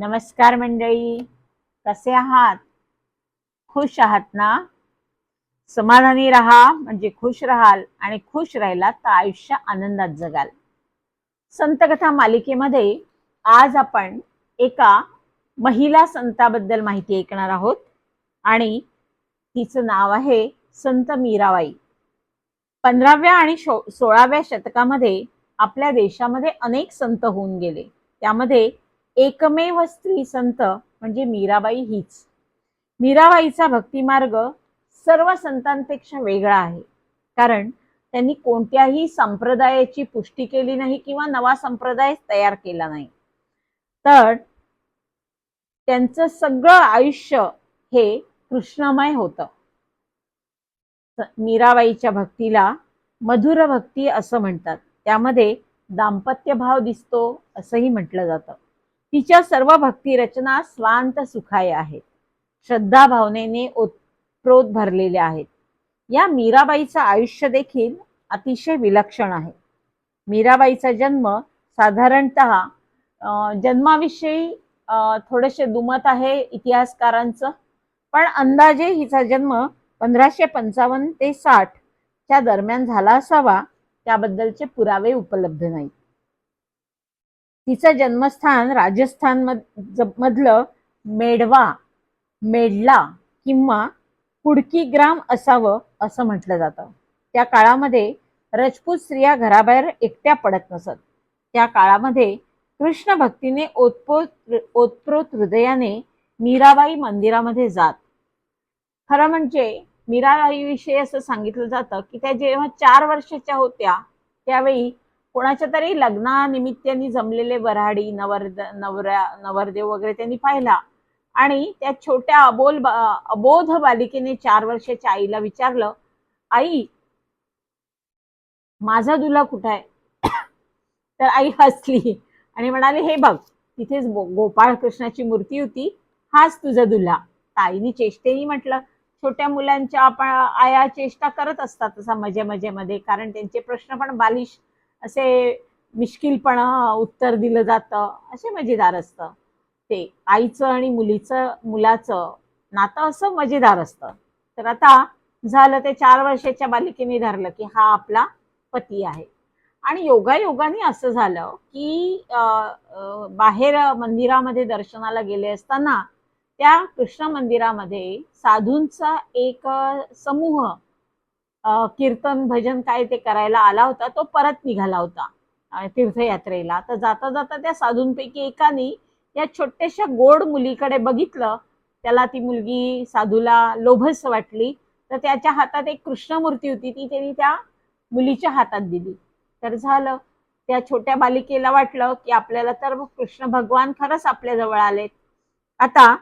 नमस्कार मंडळी. कसे आहात? खुश आहात ना? समाधानी राहा म्हणजे खुश राहाल आणि खुश राहिला तर आयुष्य आनंदात जगाल. संतकथा मालिकेमध्ये आज आपण एका महिला संताबद्दल माहिती ऐकणार आहोत आणि तिचं नाव आहे संत मीराबाई. पंधराव्या आणि शो सोळाव्या शतकामध्ये आपल्या देशामध्ये अनेक संत होऊन गेले. त्यामध्ये एकमेव स्त्री संत म्हणजे मीराबाई हीच. मीराबाईचा भक्तिमार्ग सर्व संतांपेक्षा वेगळा आहे. कारण त्यांनी कोणत्याही संप्रदायाची पुष्टी केली नाही किंवा नवा संप्रदाय तयार केला नाही. तर त्यांचं सगळं आयुष्य हे कृष्णमय होतं. मीराबाईच्या भक्तीला मधुर भक्ती असं म्हणतात. त्यामध्ये दाम्पत्य भाव दिसतो असंही म्हटलं जातं. तिच्या सर्व भक्ती रचना स्वांत सुखाय आहेत. श्रद्धा भावनेने ओतप्रोत भरलेल्या आहेत. या मीराबाईचं आयुष्य देखील अतिशय विलक्षण आहे. मीराबाईचा जन्म साधारणत जन्माविषयी थोडेसे दुमत आहे इतिहासकारांचं पण अंदाजे हिचा जन्म पंधराशे पंचावन्न ते साठ च्या दरम्यान झाला असावा त्याबद्दलचे पुरावे उपलब्ध नाहीत. तिचं जन्मस्थान राजस्थान मधलं मेडवा मेडला किंवा कुडकी ग्राम असावं असं म्हटलं जातं. त्या काळामध्ये रजपूत स्त्रिया घराबाहेर एकट्या पडत नसत. त्या काळामध्ये कृष्ण भक्तीने ओतप्रोत ओतप्रोत हृदयाने मीराबाई मंदिरामध्ये जात. खरं म्हणजे मीराबाईविषयी असं सांगितलं जातं की त्या जेव्हा चार वर्षाच्या होत्या त्यावेळी कोणाच्या तरी लग्नानिमित्ताने जमलेले वऱ्हाडी नवर नवरा नवरदेव वगैरे त्यांनी पाहिला. आणि त्या छोट्या अबोल अबोध बालिकेने चार वर्षाच्या आईला विचारलं आई माझा दुला कुठं आहे? तर आई हसली आणि म्हणाले हे बघ तिथेच गोपाळ कृष्णाची मूर्ती होती. हाच तुझा दुल्हा ताईने चेष्टेही म्हटलं. छोट्या मुलांच्या आपण आया चेष्टा करत असतात तसा मजे मजेमध्ये कारण त्यांचे प्रश्न पण बालिश असे मिश्किलपणा उत्तर दिलं जातं असे मजेदार असतं. ते आईचं आणि मुलीचं मुलाचं नातं असं मजेदार असतं. तर आता झालं ते चार वर्षाच्या बालिकेने धरलं की हा आपला पती आहे. आणि योगायोगाने असं झालं की बाहेर मंदिरामध्ये दर्शनाला गेले असताना त्या कृष्ण मंदिरामध्ये साधूंचा एक समूह कीर्तन भजन काय ते करायला आला होता तो परत निघाला होता तीर्थयात्रेला. तर जाता जाता त्या साधूंपैकी एकाने या छोट्याशा गोड मुलीकडे बघितलं. त्याला ती मुलगी साधूला लोभस वाटली. तर त्याच्या हातात एक कृष्णमूर्ती होती. ती त्यांनी त्या मुलीच्या हातात दिली. तर झालं. त्या छोट्या बालिकेला वाटलं की आपल्याला तर कृष्ण भगवान खरंच आपल्या जवळ आलेत. आता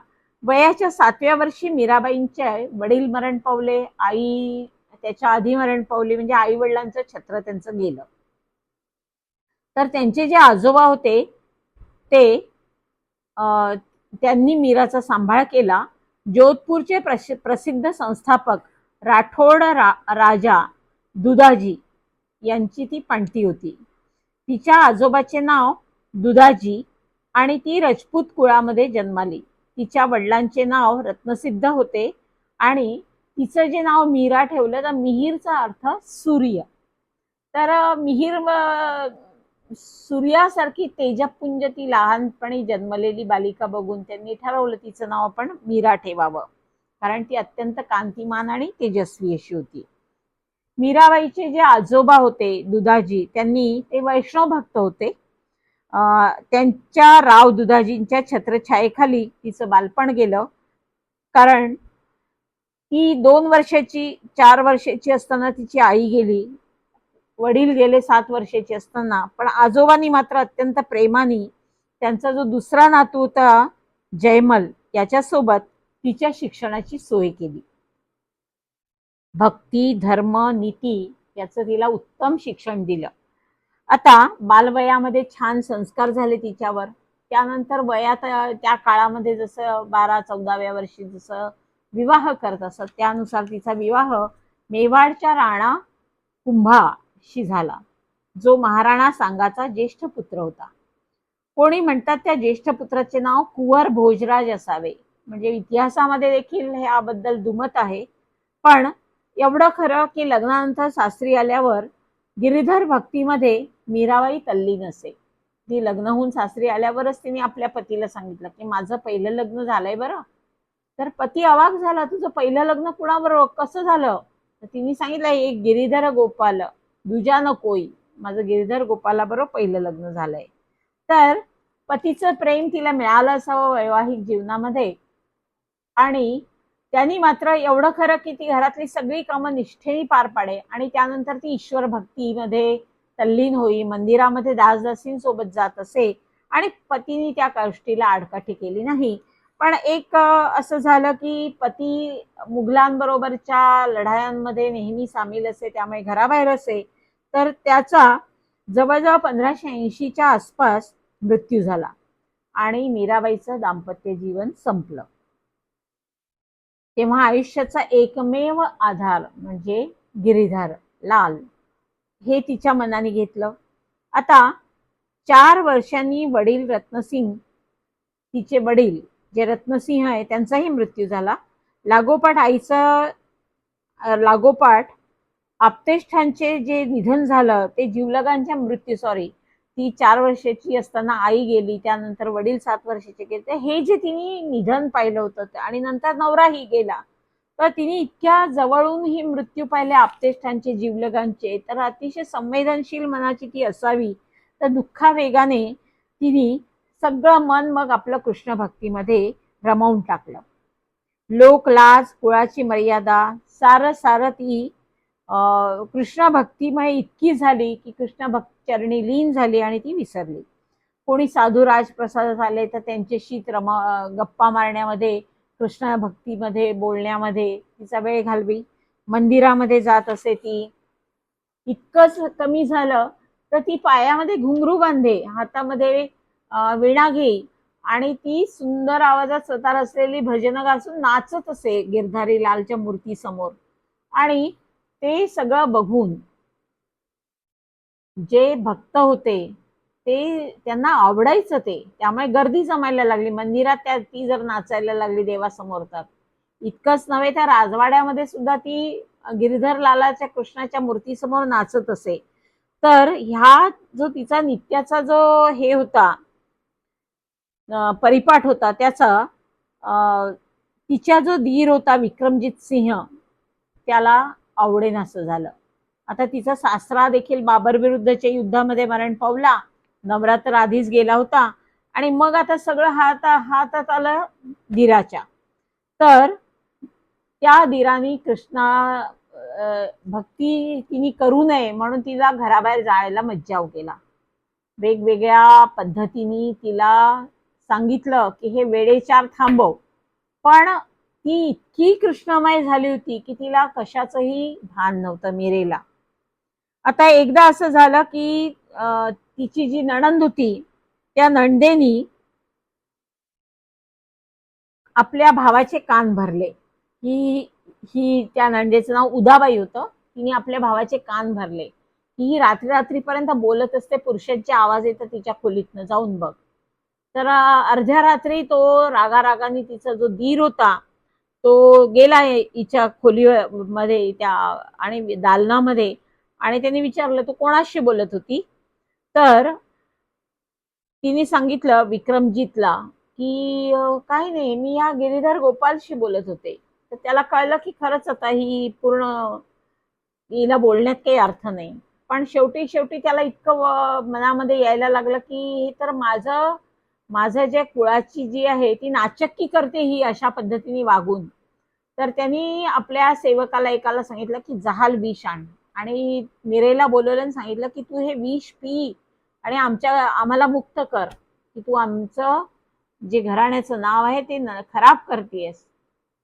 वयाच्या सातव्या वर्षी मीराबाईंचे वडील मरण पावले. आई त्याच्या आधी मरण पावली म्हणजे आई वडिलांचं छत्र त्यांचं गेलं. तर त्यांचे जे आजोबा होते ते त्यांनी मीराचा सांभाळ केला. जोधपूरचे प्रसिद्ध संस्थापक राठोड रा राजा दुधाजी यांची ती पांटी होती. तिच्या आजोबाचे नाव दुधाजी आणि ती रजपूत कुळामध्ये जन्माली. तिच्या वडिलांचे नाव रत्नसिद्ध होते आणि तिचं जे नाव मीरा ठेवलं तर मिहीरचा अर्थ सूर्य. तर मिहीर सूर्यासारखी तेजपुंज ती लहानपणी जन्मलेली बालिका बघून त्यांनी ठरवलं तिचं नाव आपण मीरा ठेवावं. कारण ती अत्यंत कांतिमान आणि तेजस्वी अशी होती. मीराबाईचे जे आजोबा होते दुधाजी त्यांनी ते वैष्णव भक्त होते. त्यांच्या राव दुधाजींच्या छत्रछायेखाली तिचं बालपण गेलं. कारण ती दोन वर्षाची चार वर्षाची असताना तिची आई गेली. वडील गेले सात वर्षाची असताना. पण आजोबांनी मात्र अत्यंत प्रेमाने त्यांचा जो दुसरा नातू होता जयमल याच्यासोबत तिच्या शिक्षणाची सोय केली. भक्ती धर्म नीती याचं तिला उत्तम शिक्षण दिलं. आता बालवयामध्ये छान संस्कार झाले तिच्यावर. त्यानंतर वयात त्या काळामध्ये जसं बारा चौदाव्या वर्षी जसं विवाह करत असत. त्यानुसार तिचा विवाह मेवाडच्या राणा कुंभाशी झाला जो महाराणा सांगाचा ज्येष्ठ पुत्र होता. कोणी म्हणतात त्या ज्येष्ठ पुत्राचे नाव कुंवर भोजराज असावे. म्हणजे इतिहासामध्ये देखील ह्याबद्दल दुमत आहे. पण एवढं खरं की लग्नानंतर सासरी आल्यावर गिरीधर भक्तीमध्ये मीराबाई तल्लीन असे ती लग्न होऊन सासरी आल्यावरच तिने आपल्या पतीला सांगितलं की माझं पहिलं लग्न झालंय बरं. तर पती अवाक झाला तुझं पहिलं लग्न कुणाबरोबर? कसं झालं? तर तिने सांगितलं एक गिरीधर गोपाल दुजा न कोई. माझं गिरीधर गोपालाबरोबर पहिलं लग्न झालंय. तर पतीचं प्रेम तिला मिळालं असावं वैवाहिक जीवनामध्ये. आणि त्यांनी मात्र एवढं खरं की ती घरातली सगळी कामं निष्ठेने पार पाडे. आणि त्यानंतर ती ईश्वर भक्तीमध्ये तल्लीन होई मंदिरामध्ये दासदासींसोबत जात असे. आणि पतीने त्या गोष्टीला आडकाठी केली नाही. पण एक असं झालं की पती मुघलांबरोबरच्या लढायांमध्ये नेहमी सामील असे त्यामुळे घराबाहेर असे तर त्याचा जवळजवळ पंधराशे ऐंशीच्या आसपास मृत्यू झाला आणि मीराबाईचं दाम्पत्य जीवन संपलं. तेव्हा आयुष्याचा एकमेव आधार म्हणजे गिरीधर लाल हे तिच्या मनाने घेतलं. आता चार वर्षांनी वडील रत्नसिंग तिचे वडील जे रत्नसिंह आहे त्यांचाही मृत्यू झाला. लागोपाठ आईचा लागोपाठ आपतेष्ठांचे जे निधन झालं ते जीवलगांच्या मृत्यू सॉरी ती चार वर्षाची असताना आई गेली त्यानंतर वडील सात वर्षाचे गेले. हे जे तिने निधन पाहिलं होतं आणि नंतर नवराही गेला तर तिने इतक्या जवळून ही मृत्यू पाहिले आपतेष्ठांचे जीवलगांचे तर अतिशय संवेदनशील मनाची ती असावी. तर दुःखा वेगाने तिने सगळं मन मग आपलं कृष्ण भक्तीमध्ये रमवून टाकलं. लोक लाज कुळाची मर्यादा सारं सारं ती कृष्ण भक्तीमय इतकी झाली की कृष्ण भक्ती चरणी लीन झाली आणि ती विसरली. कोणी साधू राजप्रसादात आले तर त्यांच्याशी रमा गप्पा मारण्यामध्ये कृष्ण भक्तीमध्ये बोलण्यामध्ये तिचा वेळ घालवी. मंदिरामध्ये जात असे ती. इतकंच कमी झालं तर ती पायामध्ये घुंगरू बांधे. हातामध्ये वीणा घे आणि ती सुंदर आवाजात सतार असलेली भजनं घासून नाचत असे गिरधारी लालच्या मूर्ती समोर आणि ते सगळं बघून जे भक्त होते ते त्यांना आवडायचं ते. त्यामुळे गर्दी जमायला लागली. मंदिरात त्या ती जर नाचायला लागली देवासमोर तर. इतकंच नव्हे त्या राजवाड्यामध्ये सुद्धा ती गिरीधर लालाच्या कृष्णाच्या मूर्तीसमोर नाचत असे. तर ह्या जो तिचा नित्याचा जो हे होता परिपाठ होता त्याचा. तिच्या जो धीर होता विक्रमजित सिंह त्याला आवडेन असं झालं. आता तिचा सासरा देखील बाबर विरुद्धच्या युद्धामध्ये मरण पावला. नवरात्र आधीच गेला होता. आणि मग आता सगळं हात हातात आलं धीराच्या. तर त्या धीराने कृष्णा भक्ती तिने करू नये म्हणून तिला घराबाहेर जायला मज्जाव केला. वेगवेगळ्या पद्धतीने तिला सांगितलं की हे वेळेचार थांबव. पण ती इतकी कृष्णमय झाली होती की तिला कशाचंही भान नव्हतं मिरेला. आता एकदा असं झालं की तिची जी नणंद होती त्या नणदेनी आपल्या भावाचे कान भरले. ही ही त्या नंदेचं नाव उदाबाई होतं. तिने आपल्या भावाचे कान भरले. ही रात्री रात्रीपर्यंत बोलत असते पुरुषांचे आवाज येतात तिच्या खोलीतनं. जाऊन बघ. तर अर्ध्या रात्री तो रागारागाने तिचा जो धीर होता तो गेला हिच्या खोली मध्ये त्या आणि दालनामध्ये. आणि त्याने विचारलं तू कोणाशी बोलत होती? तर तिने सांगितलं विक्रमजीतला की काही नाही मी या गिरीधर गोपालशी बोलत होते. तर त्याला कळलं की खरंच आता ही पूर्ण हिला बोलण्यात काही अर्थ नाही. पण शेवटी शेवटी त्याला इतकं मनामध्ये यायला लागलं की हे तर माझं माझं जे कुळाची जी आहे ती नाचक्की करते ही अशा पद्धतीने वागून. तर त्यांनी आपल्या सेवकाला एकाला सांगितलं की जहाल विष आण. आणि मिरेला बोलवलं आणि सांगितलं की तू हे विष पी आणि आमच्या आम्हाला मुक्त कर. की तू आमचं जे घराण्याचं नाव आहे ते खराब करतेस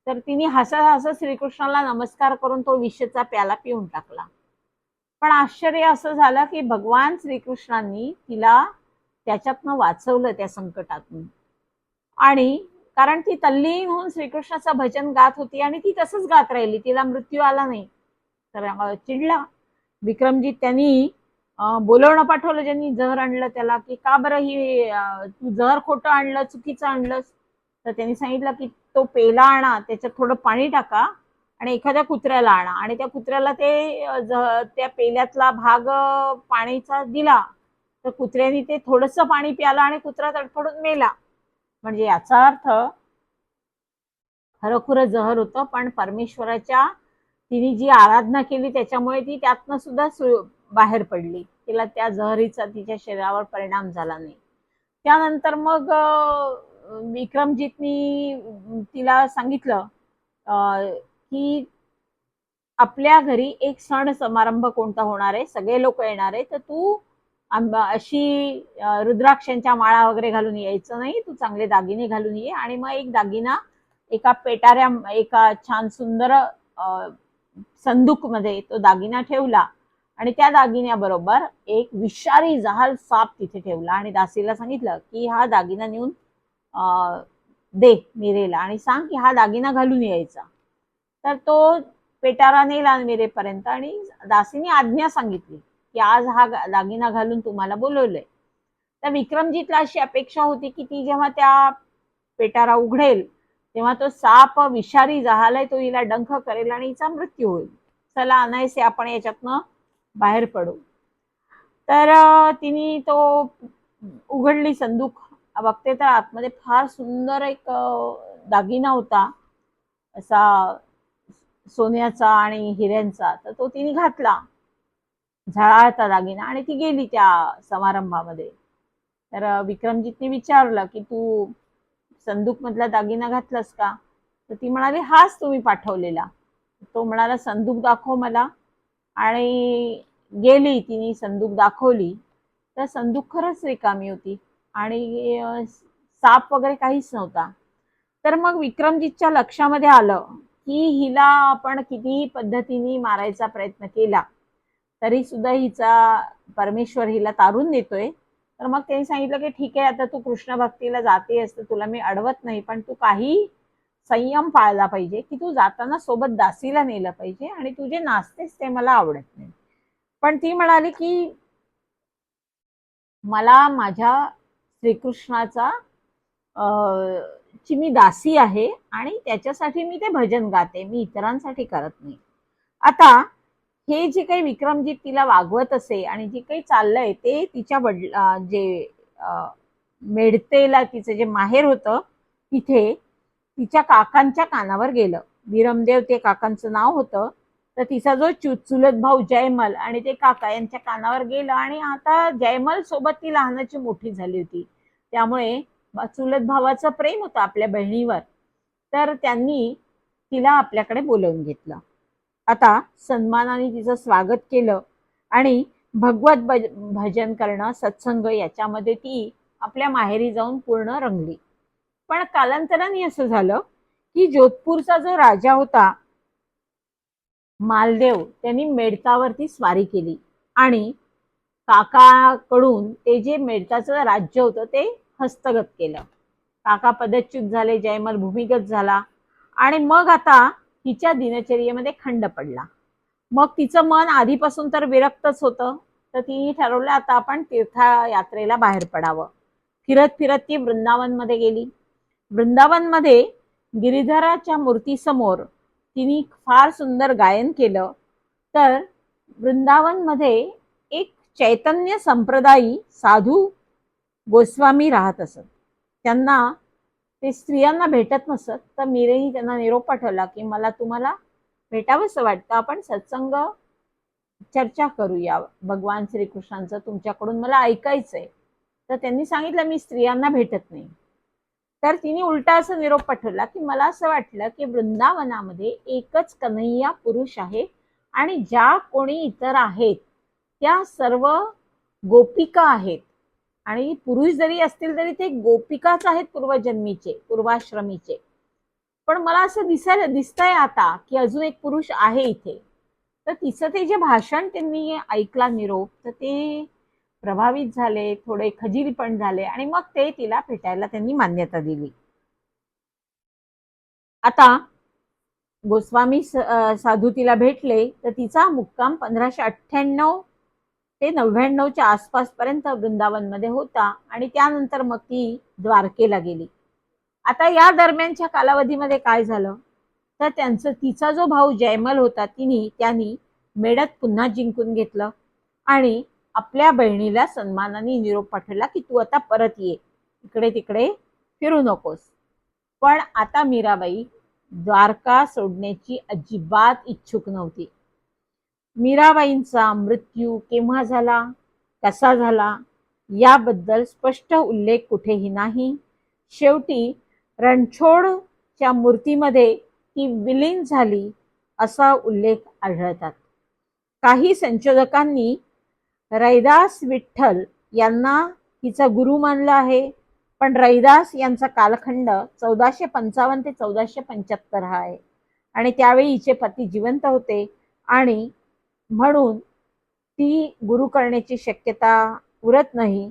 तर तिने हसत हसत श्रीकृष्णाला नमस्कार करून तो विषचा प्याला पिऊन टाकला. पण आश्चर्य असं झालं की भगवान श्रीकृष्णांनी तिला त्याच्यातनं वाचवलं त्या संकटातून. आणि कारण ती तल्लीन होऊन श्रीकृष्णाचं भजन गात होती आणि ती तसंच गात राहिली तिला मृत्यू आला नाही. तर चिडला. विक्रमजीत त्यांनी बोलवणं पाठवलं ज्यांनी जहर आणलं त्याला की का बरं ही तू जहर खोटं आणलं चुकीचं आणलंस? तर त्यांनी सांगितलं की तो पेला आणा त्याच्यात थोडं पाणी टाका आणि एखाद्या कुत्र्याला आणा. आणि त्या कुत्र्याला ते त्या पेल्यातला भाग पाण्याचा पाणीचा दिला. तर कुत्र्याने ते थोडंसं पाणी प्यालं आणि कुत्रा तडफडून मेला. म्हणजे याचा अर्थ खरोखर जहर होतं पण परमेश्वराच्या तिने जी आराधना केली त्याच्यामुळे ती त्यातनं सुद्धा बाहेर पडली. तिला त्या जहरीचा तिच्या शरीरावर परिणाम झाला नाही. त्यानंतर मग अं, विक्रमजितनी तिला सांगितलं अं, की आपल्या घरी एक सण समारंभ कोणता होणार आहे? सगळे लोक येणार आहे तर तू अशी रुद्राक्षांच्या माळा वगैरे घालून यायचं नाही. तू चांगले दागिने घालून ये आणि मग एक दागिना एका पेटाऱ्या एका छान सुंदर संदूकमध्ये तो दागिना ठेवला आणि त्या दागिन्याबरोबर एक विषारी जहाल साप तिथे ठेवला आणि दासीला सांगितलं की हा दागिना नेऊन दे मिरेला आणि सांग की हा दागिना घालून यायचा. तर तो पेटारा नेला मिरेपर्यंत आणि दासीने आज्ञा सांगितली. की आज हा दागिना घालून तुम्हाला बोलवलंय. तर विक्रमजीतला अशी अपेक्षा होती की ती जेव्हा त्या पेटारा उघडेल तेव्हा तो साप विषारी जहालाय तो हिला डंख करेल आणि हिचा मृत्यू होईल. चला अनायसे आपण याच्यातनं बाहेर पडू. तर तिने तो उघडली संदूक. बघते तर आतमध्ये फार सुंदर एक दागिना होता. असा सोन्याचा आणि हिऱ्यांचा. तर तो तिने घातला. झळाळता दागिना. आणि ती गेली त्या समारंभामध्ये. तर विक्रमजीतने विचारलं की तू संदूक मधला दागिना घातलास का? तर ती म्हणाली हाच तुम्ही पाठवलेला. तो म्हणाला संदूक दाखव मला. आणि गेली तिने संदूक दाखवली. तर संदूक खरंच रिकामी होती. आणि साप वगैरे काहीच नव्हता. तर मग विक्रमजीतच्या लक्षामध्ये आलं की हिला आपण कितीही पद्धतीने मारायचा प्रयत्न केला तरी सुद्धा हिचा परमेश्वर हिला तारून देतोय. तर मग त्यांनी सांगितलं की ठीक आहे आता तू कृष्ण भक्तीला जातेस तर तुला मी अडवत नाही पण तू काही संयम पाळला पाहिजे की तू जाताना सोबत दासीला नेलं पाहिजे आणि तू जे नाचतेस ते मला आवडत नाही. पण ती म्हणाली की मला माझ्या श्रीकृष्णाचा ची मी दासी आहे आणि त्याच्यासाठी मी ते भजन गाते मी इतरांसाठी करत नाही. आता हे जे काही विक्रमजीत तिला वागवत असे आणि जे काही चाललंय ते तिच्या वडील जे मेडतेला तिचं जे माहेर होतं तिथे तिच्या काकांच्या कानावर गेलं. विरमदेव ते काकांचं नाव होतं. तर तिचा जो चुलत भाऊ जयमल आणि ते काका यांच्या कानावर गेलं आणि आता जयमल सोबत ती लहानाची मोठी झाली होती. त्यामुळे चुलत भावाचं प्रेम होतं आपल्या बहिणीवर. तर त्यांनी तिला आपल्याकडे बोलवून घेतलं. आता सन्मानाने तिचं स्वागत केलं आणि भगवत भज भजन करणं सत्संग याच्यामध्ये ती आपल्या माहेरी जाऊन पूर्ण रंगली. पण कालांतराने असं झालं की जोधपूरचा जो राजा होता मालदेव त्यांनी मेडतावरती स्वारी केली आणि काकाकडून ते जे मेडताचं राज्य होतं ते हस्तगत केलं. काका पदच्युत झाले जयमल भूमिगत झाला आणि मग आता तिच्या दिनचर्येमध्ये खंड पडला. मग तिचं मन आधीपासून तर विरक्तच होतं. तर तिने ठरवलं आता आपण तीर्थयात्रेला बाहेर पडावं. फिरत फिरत ती वृंदावनमध्ये गेली. वृंदावनमध्ये गिरिधराच्या मूर्तीसमोर तिने फार सुंदर गायन केलं. तर वृंदावनमध्ये एक चैतन्य संप्रदायी साधू गोस्वामी राहत असत. त्यांना ते स्त्रियांना भेटत नसत. तर मीरेही त्यांना निरोप पाठवला की मला तुम्हाला भेटावंसं वाटतं. आपण सत्संग चर्चा करूया. भगवान श्रीकृष्णांचं तुमच्याकडून मला ऐकायचंय. तर त्यांनी सांगितलं मी स्त्रियांना भेटत नाही. तर तिने उलटा असं निरोप पाठवला की मला असं वाटलं की वृंदावनामध्ये एकच कन्हैया पुरुष आहे आणि ज्या कोणी इतर आहेत त्या सर्व गोपिका आहेत. आणि पुरुष जरी असतील तरी ते गोपिकाच आहेत पूर्वजन्मीचे पूर्वाश्रमीचे. पण मला असं दिसायला दिसतंय आता की अजून एक पुरुष आहे इथे. तर तिचं ते जे भाषण त्यांनी ऐकला निरोप तर ते प्रभावित झाले थोडे खजील पण झाले आणि मग ते तिला भेटायला त्यांनी मान्यता दिली. आता गोस्वामी साधू तिला भेटले तर तिचा मुक्काम पंधराशे अठ्ठ्याण्णव ते नव्याण्णवच्या आसपासपर्यंत वृंदावनमध्ये होता आणि त्यानंतर मग ती द्वारकेला गेली. आता या दरम्यानच्या कालावधीमध्ये काय झालं? तर त्यांचं तिचा जो भाऊ जयमल होता तिने त्यांनी मेडत पुन्हा जिंकून घेतलं आणि आपल्या बहिणीला सन्मानाने निरोप पाठवला की तू आता परत ये. इकडे तिकडे फिरू नकोस. पण आता मीराबाई द्वारका सोडण्याची अजिबात इच्छुक नव्हती. मीराबाईंचा मृत्यू केव्हा झाला? कसा झाला? याबद्दल स्पष्ट उल्लेख कुठेही नाही. शेवटी रणछोडच्या मूर्तीमध्ये ती विलीन झाली असा उल्लेख आढळतात. काही संशोधकांनी रैदास विठ्ठल यांना तिचा गुरु मानला आहे पण रैदास यांचा कालखंड चौदाशे पंचावन्न ते चौदाशे पंच्याहत्तर हा आहे. आणि त्यावेळी हिचे पती जिवंत होते आणि म्हणून ती गुरु करण्याची शक्यता उरत नाही.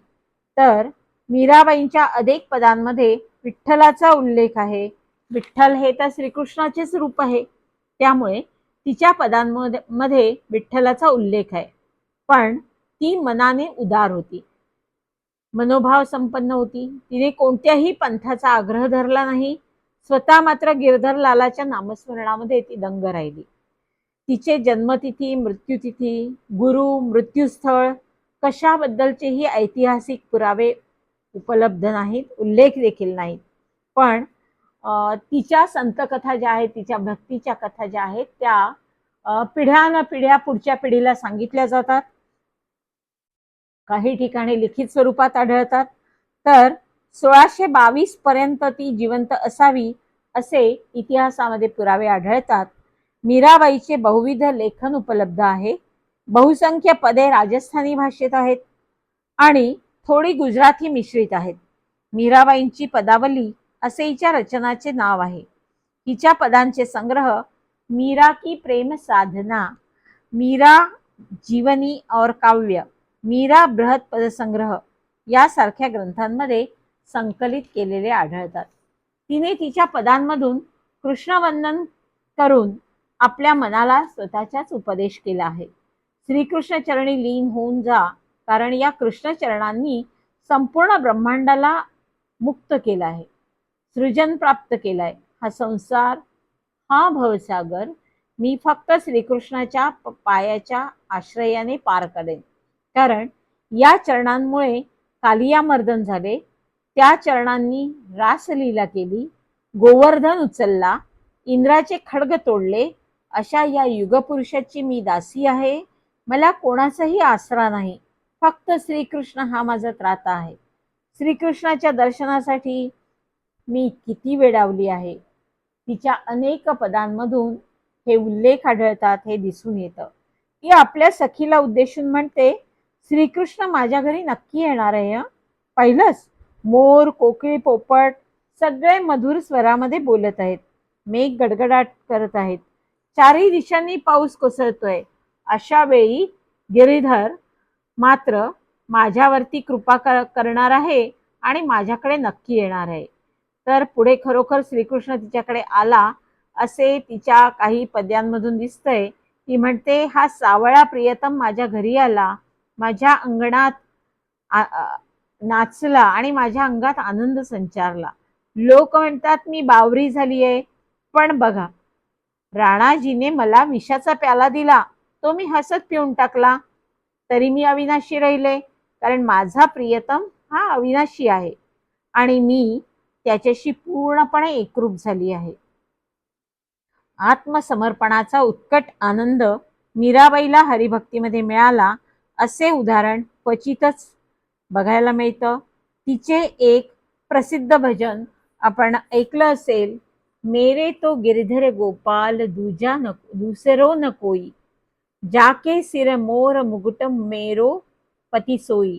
तर मीराबाईंच्या अनेक पदांमध्ये विठ्ठलाचा उल्लेख आहे. विठ्ठल हे तर श्रीकृष्णाचेच रूप आहे. त्यामुळे तिच्या पदांमध्ये मध्ये विठ्ठलाचा उल्लेख आहे. पण ती मनाने उदार होती. मनोभाव संपन्न होती. तिने कोणत्याही पंथाचा आग्रह धरला नाही. स्वतः मात्र गिरधर लालाच्या नामस्मरणामध्ये ती दंग राहिली. तिचे जन्मतिथी मृत्यूतिथी गुरु मृत्यूस्थळ कशाबद्दलचेही ऐतिहासिक पुरावे उपलब्ध नाहीत उल्लेख देखील नाहीत. पण तिच्या संतकथा ज्या आहेत तिच्या भक्तीच्या कथा ज्या आहेत त्या पिढ्यानपिढ्या पिढ्या पुढच्या पिढीला सांगितल्या जातात. काही ठिकाणी लिखित स्वरूपात आढळतात. तर सोळाशे बावीस पर्यंत ती जिवंत असावी असे इतिहासामध्ये पुरावे आढळतात. मीराबाईचे बहुविध लेखन उपलब्ध आहे. बहुसंख्य पदे राजस्थानी भाषेत आहेत आणि थोडी गुजराती मिश्रित आहेत. मीराबाईंची पदावली असे हिच्या रचनाचे नाव आहे. हिच्या पदांचे संग्रह मीरा की प्रेम साधना मीरा जीवनी और काव्य मीरा बृहत पदसंग्रह यासारख्या ग्रंथांमध्ये संकलित केलेले आढळतात. तिने तिच्या पदांमधून कृष्णवंदन करून आपल्या मनाला स्वतःचाच उपदेश केला आहे. श्रीकृष्ण चरणी लीन होऊन जा कारण या कृष्णचरणांनी संपूर्ण ब्रह्मांडाला मुक्त केला आहे. सृजन प्राप्त केलाय. हा संसार हा भवसागर मी फक्त श्रीकृष्णाच्या प- पायाच्या आश्रयाने पार करेन. कारण या चरणांमुळे कालियामर्दन झाले. त्या चरणांनी रासलीला केली. गोवर्धन उचलला. इंद्राचे खडग तोडले. अशा या युगपुरुषाची मी दासी आहे. मला कोणाचाही आसरा नाही. फक्त श्रीकृष्ण हा माझा त्राता आहे. श्रीकृष्णाच्या दर्शनासाठी मी किती वेडावली आहे. तिच्या अनेक पदांमधून हे उल्लेख आढळतात हे दिसून येतं. ती आपल्या सखीला उद्देशून म्हणते श्रीकृष्ण माझ्या घरी नक्की येणार आहे पहिलंच मोर कोकळी पोपट सगळे मधुर स्वरामध्ये बोलत आहेत. मेघ गडगडाट करत आहेत. चारही दिशांनी पाऊस कोसळतोय. अशा वेळी गिरीधर मात्र माझ्यावरती कृपा कर- करणार आहे आणि माझ्याकडे नक्की येणार आहे. तर पुढे खरोखर श्रीकृष्ण तिच्याकडे आला असे तिच्या काही पद्यांमधून दिसतंय. ती म्हणते हा सावळा प्रियतम माझ्या घरी आला. माझ्या अंगणात नाचला आणि माझ्या अंगात आनंद संचारला. लोक म्हणतात मी बावरी झाली आहे पण बघा राणाजीने मला विषाचा प्याला दिला. तो मी हसत पिऊन टाकला. तरी मी अविनाशी राहिले कारण माझा प्रियतम हा अविनाशी आहे आणि मी त्याच्याशी पूर्णपणे एकरूप झाली आहे. आत्मसमर्पणाचा उत्कट आनंद मीराबाईला हरिभक्तीमध्ये मिळाला असे उदाहरण क्वचितच बघायला मिळतं. तिचे एक प्रसिद्ध भजन आपण ऐकलं असेल मेरे तो गिरधर गोपाल दूजा न दुसरो न कोई। जाके सिर मोर मुकुट मेरो पती सोई।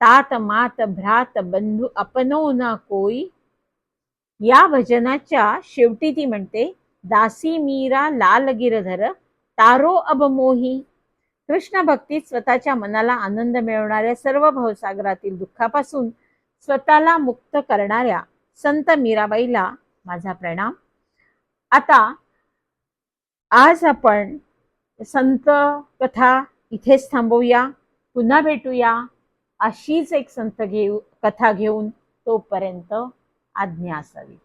तात मात भ्रात बंधू अपनो ना कोई। या भजनाच्या शेवटी ती म्हणते दासी मीरा लाल गिरधर तारो अब मोही. कृष्ण भक्तीत स्वतःच्या मनाला आनंद मिळवणाऱ्या सर्व भवसागरातील दुःखापासून स्वतःला मुक्त करणाऱ्या संत मीराबाईला माझा प्रणाम. आता आज आपण संत कथा इथेच थांबवूया पुन्हा भेटूया अशीच एक संत घेऊ कथा घेऊन तोपर्यंत आज्ञा असावी.